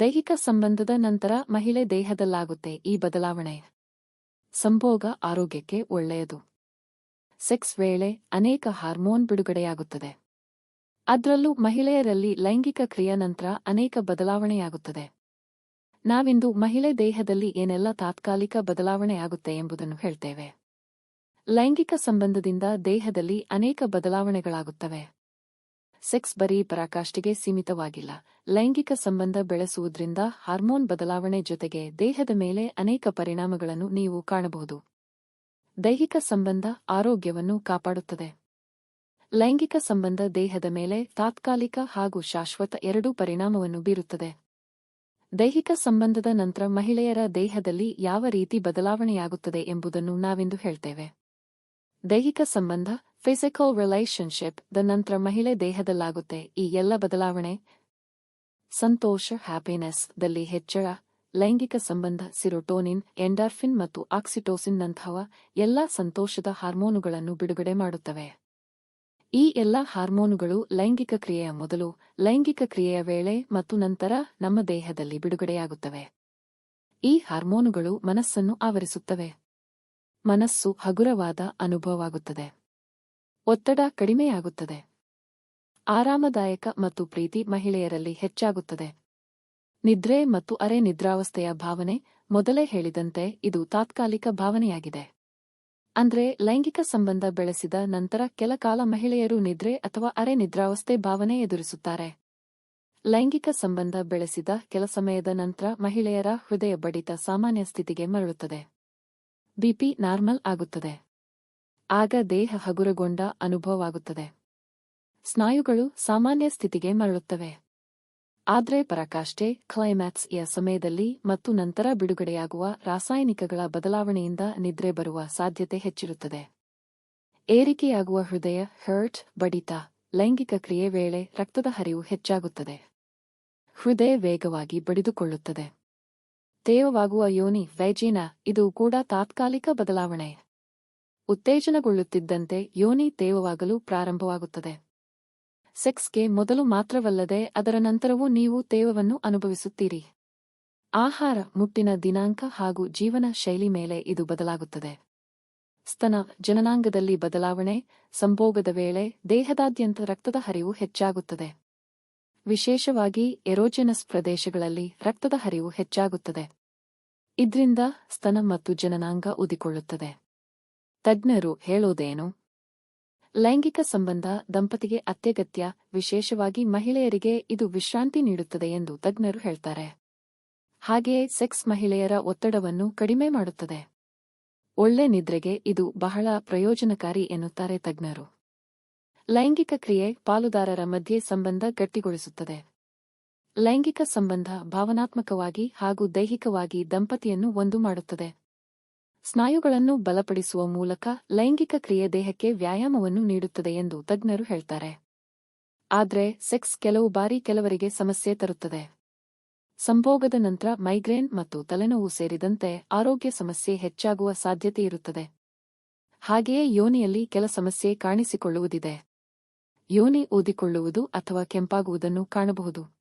ದೈಹಿಕ ಸಂಬಂಧದ ನಂತರ ಮಹಿಳೆ ದೇಹದಲ್ಲಾಗುತ್ತೆ, ಈ ಬದಲಾವಣೆ. ಸಂಭೋಗ ಆರೋಗ್ಯಕ್ಕೆ ಒಳ್ಳೆಯದು. ಸೆಕ್ಸ್ ವೇಳೆ ಅನೇಕ ಹಾರ್ಮೋನ್ ಬಿಡುಗಡೆಯಾಗುತ್ತದೆ. ಅದರಲ್ಲೂ ಮಹಿಳೆಯರಲ್ಲಿ ಲೈಂಗಿಕ ಕ್ರಿಯೆ ನಂತರ ಅನೇಕ ಬದಲಾವಣೆಯಾಗುತ್ತದೆ. ನಾವಿಂದು ಮಹಿಳೆ ದೇಹದಲ್ಲಿ ಏನೆಲ್ಲ ತಾತ್ಕಾಲಿಕ ಬದಲಾವಣೆಯಾಗುತ್ತೆ ಎಂಬುದನ್ನು ಹೇಳ್ತೇವೆ. ಲೈಂಗಿಕ ಸಂಬಂಧದಿಂದ ದೇಹದಲ್ಲಿ ಅನೇಕ ಬದಲಾವಣೆಗಳಾಗುತ್ತವೆ. ಸೆಕ್ಸ್ ಬರೀ ಪರಾಕಾಷ್ಠೆಗೆ ಸೀಮಿತವಾಗಿಲ್ಲ. ಲೈಂಗಿಕ ಸಂಬಂಧ ಬೆಳೆಸುವುದರಿಂದ ಹಾರ್ಮೋನ್ ಬದಲಾವಣೆ ಜೊತೆಗೆ ದೇಹದ ಮೇಲೆ ಅನೇಕ ಪರಿಣಾಮಗಳನ್ನು ನೀವು ಕಾಣಬಹುದು. ದೈಹಿಕ ಸಂಬಂಧ ಆರೋಗ್ಯವನ್ನು ಕಾಪಾಡುತ್ತದೆ. ಲೈಂಗಿಕ ಸಂಬಂಧ ದೇಹದ ಮೇಲೆ ತಾತ್ಕಾಲಿಕ ಹಾಗೂ ಶಾಶ್ವತ ಎರಡೂ ಪರಿಣಾಮವನ್ನು ಬೀರುತ್ತದೆ. ದೈಹಿಕ ಸಂಬಂಧದ ನಂತರ ಮಹಿಳೆಯರ ದೇಹದಲ್ಲಿ ಯಾವ ರೀತಿ ಬದಲಾವಣೆಯಾಗುತ್ತದೆ ಎಂಬುದನ್ನು ನಾವಿಂದು ಹೇಳ್ತೇವೆ. ದೈಹಿಕ ಸಂಬಂಧ ಫಿಸಿಕಲ್ ರಿಲೇಷನ್ಶಿಪ್ ದ ನಂತರ ಮಹಿಳೆ ದೇಹದಲ್ಲಾಗುತ್ತೆ ಈ ಎಲ್ಲ ಬದಲಾವಣೆ, ಸಂತೋಷ ಹ್ಯಾಪಿನೆಸ್ ದಲ್ಲಿ ಹೆಚ್ಚಳ, ಲೈಂಗಿಕ ಸಂಬಂಧ ಸಿರೋಟೋನಿನ್ ಎಂಡಾರ್ಫಿನ್ ಮತ್ತು ಆಕ್ಸಿಟೋಸಿನ್ ನಂತಹ ಎಲ್ಲಾ ಸಂತೋಷದ ಹಾರ್ಮೋನುಗಳನ್ನು ಬಿಡುಗಡೆ ಮಾಡುತ್ತವೆ. ಈ ಎಲ್ಲಾ ಹಾರ್ಮೋನುಗಳು ಲೈಂಗಿಕ ಕ್ರಿಯೆಯ ಮೊದಲು, ಲೈಂಗಿಕ ಕ್ರಿಯೆಯ ವೇಳೆ ಮತ್ತು ನಂತರ ನಮ್ಮ ದೇಹದಲ್ಲಿ ಬಿಡುಗಡೆಯಾಗುತ್ತವೆ. ಈ ಹಾರ್ಮೋನುಗಳು ಮನಸ್ಸನ್ನು ಆವರಿಸುತ್ತವೆ. ಮನಸ್ಸು ಹಗುರವಾದ ಅನುಭವವಾಗುತ್ತದೆ. ಒತ್ತಡ ಕಡಿಮೆಯಾಗುತ್ತದೆ. ಆರಾಮದಾಯಕ ಮತ್ತು ಪ್ರೀತಿ ಮಹಿಳೆಯರಲ್ಲಿ ಹೆಚ್ಚಾಗುತ್ತದೆ. ನಿದ್ರೆ ಮತ್ತು ಅರೆ ನಿದ್ರಾವಸ್ಥೆಯ ಭಾವನೆ ಮೊದಲೇ ಹೇಳಿದಂತೆ ಇದು ತಾತ್ಕಾಲಿಕ ಭಾವನೆಯಾಗಿದೆ. ಅಂದ್ರೆ ಲೈಂಗಿಕ ಸಂಬಂಧ ಬೆಳೆಸಿದ ನಂತರ ಕೆಲ ಕಾಲ ಮಹಿಳೆಯರು ನಿದ್ರೆ ಅಥವಾ ಅರೆ ನಿದ್ರಾವಸ್ಥೆ ಭಾವನೆ ಎದುರಿಸುತ್ತಾರೆ. ಲೈಂಗಿಕ ಸಂಬಂಧ ಬೆಳೆಸಿದ ಕೆಲ ಸಮಯದ ನಂತರ ಮಹಿಳೆಯರ ಹೃದಯ ಬಡಿತ ಸಾಮಾನ್ಯ ಸ್ಥಿತಿಗೆ ಮರಳುತ್ತದೆ. ಬಿಪಿ ನಾರ್ಮಲ್ ಆಗುತ್ತದೆ. ಆಗ ದೇಹ ಹಗುರಗೊಂಡ ಅನುಭವವಾಗುತ್ತದೆ. ಸ್ನಾಯುಗಳು ಸಾಮಾನ್ಯ ಸ್ಥಿತಿಗೆ ಮರಳುತ್ತವೆ. ಆದರೆ ಪರಾಕಾಷ್ಠೆ ಕ್ಲೈಮ್ಯಾಕ್ಸ್ ಯ ಸಮಯದಲ್ಲಿ ಮತ್ತು ನಂತರ ಬಿಡುಗಡೆಯಾಗುವ ರಾಸಾಯನಿಕಗಳ ಬದಲಾವಣೆಯಿಂದ ನಿದ್ರೆ ಬರುವ ಸಾಧ್ಯತೆ ಹೆಚ್ಚಿರುತ್ತದೆ. ಏರಿಕೆಯಾಗುವ ಹೃದಯ ಹರ್ಟ್ ಬಡಿತ, ಲೈಂಗಿಕ ಕ್ರಿಯೆ ವೇಳೆ ರಕ್ತದ ಹರಿವು ಹೆಚ್ಚಾಗುತ್ತದೆ. ಹೃದಯ ವೇಗವಾಗಿ ಬಡಿದುಕೊಳ್ಳುತ್ತದೆ. ತೇವವಾಗುವ ಯೋನಿ ವೈಜೀನ ಇದು ಕೂಡ ತಾತ್ಕಾಲಿಕ ಬದಲಾವಣೆ. ಉತ್ತೇಜನಗೊಳ್ಳುತ್ತಿದ್ದಂತೆ ಯೋನಿ ತೇವವಾಗಲು ಪ್ರಾರಂಭವಾಗುತ್ತದೆ. ಸೆಕ್ಸ್ಗೆ ಮೊದಲು ಮಾತ್ರವಲ್ಲದೆ ಅದರ ನಂತರವೂ ನೀವು ತೇವವನ್ನು ಅನುಭವಿಸುತ್ತೀರಿ. ಆಹಾರ, ಮುಟ್ಟಿನ ದಿನಾಂಕ ಹಾಗೂ ಜೀವನ ಶೈಲಿ ಮೇಲೆ ಇದು ಬದಲಾಗುತ್ತದೆ. ಸ್ತನ, ಜನನಾಂಗದಲ್ಲಿ ಬದಲಾವಣೆ, ಸಂಭೋಗದ ವೇಳೆ ದೇಹದಾದ್ಯಂತ ರಕ್ತದ ಹರಿವು ಹೆಚ್ಚಾಗುತ್ತದೆ. ವಿಶೇಷವಾಗಿ ಎರೋಜೆನಸ್ ಪ್ರದೇಶಗಳಲ್ಲಿ ರಕ್ತದ ಹರಿವು ಹೆಚ್ಚಾಗುತ್ತದೆ. ಇದ್ರಿಂದ ಸ್ತನ ಮತ್ತು ಜನನಾಂಗ ಉದಿಕೊಳ್ಳುತ್ತದೆ. ತಜ್ಞರು ಹೇಳೋದೇನು? ಲೈಂಗಿಕ ಸಂಬಂಧ, ದಂಪತಿಗೆ ಅತ್ಯಗತ್ಯ, ವಿಶೇಷವಾಗಿ ಮಹಿಳೆಯರಿಗೆ ಇದು ವಿಶ್ರಾಂತಿ ನೀಡುತ್ತದೆ ಎಂದು ತಜ್ಞರು ಹೇಳ್ತಾರೆ. ಹಾಗೆಯೇ ಸೆಕ್ಸ್ ಮಹಿಳೆಯರ ಒತ್ತಡವನ್ನು ಕಡಿಮೆ ಮಾಡುತ್ತದೆ. ಒಳ್ಳೆ ನಿದ್ರೆಗೆ ಇದು ಬಹಳ ಪ್ರಯೋಜನಕಾರಿ ಎನ್ನುತ್ತಾರೆ ತಜ್ಞರು. ಲೈಂಗಿಕ ಕ್ರಿಯೆ ಪಾಲುದಾರರ ಮಧ್ಯೆ ಸಂಬಂಧ ಗಟ್ಟಿಗೊಳಿಸುತ್ತದೆ. ಲೈಂಗಿಕ ಸಂಬಂಧ ಭಾವನಾತ್ಮಕವಾಗಿ ಹಾಗೂ ದೈಹಿಕವಾಗಿ ದಂಪತಿಯನ್ನು ಒಂದು ಮಾಡುತ್ತದೆ. ಸ್ನಾಯುಗಳನ್ನು ಬಲಪಡಿಸುವ ಮೂಲಕ ಲೈಂಗಿಕ ಕ್ರಿಯೆ ದೇಹಕ್ಕೆ ವ್ಯಾಯಾಮವನ್ನು ನೀಡುತ್ತದೆ ಎಂದು ತಜ್ಞರು ಹೇಳ್ತಾರೆ. ಆದರೆ ಸೆಕ್ಸ್ ಕೆಲವು ಬಾರಿ ಕೆಲವರಿಗೆ ಸಮಸ್ಯೆ ತರುತ್ತದೆ. ಸಂಭೋಗದ ನಂತರ ಮೈಗ್ರೇನ್ ಮತ್ತು ತಲೆನೋವು ಸೇರಿದಂತೆ ಆರೋಗ್ಯ ಸಮಸ್ಯೆ ಹೆಚ್ಚಾಗುವ ಸಾಧ್ಯತೆ ಇರುತ್ತದೆ. ಹಾಗೆಯೇ ಯೋನಿಯಲ್ಲಿ ಕೆಲ ಸಮಸ್ಯೆ ಕಾಣಿಸಿಕೊಳ್ಳುವುದಿದೆ. ಯೋನಿ ಊದಿಕೊಳ್ಳುವುದು ಅಥವಾ ಕೆಂಪಾಗುವುದನ್ನು ಕಾಣಬಹುದು.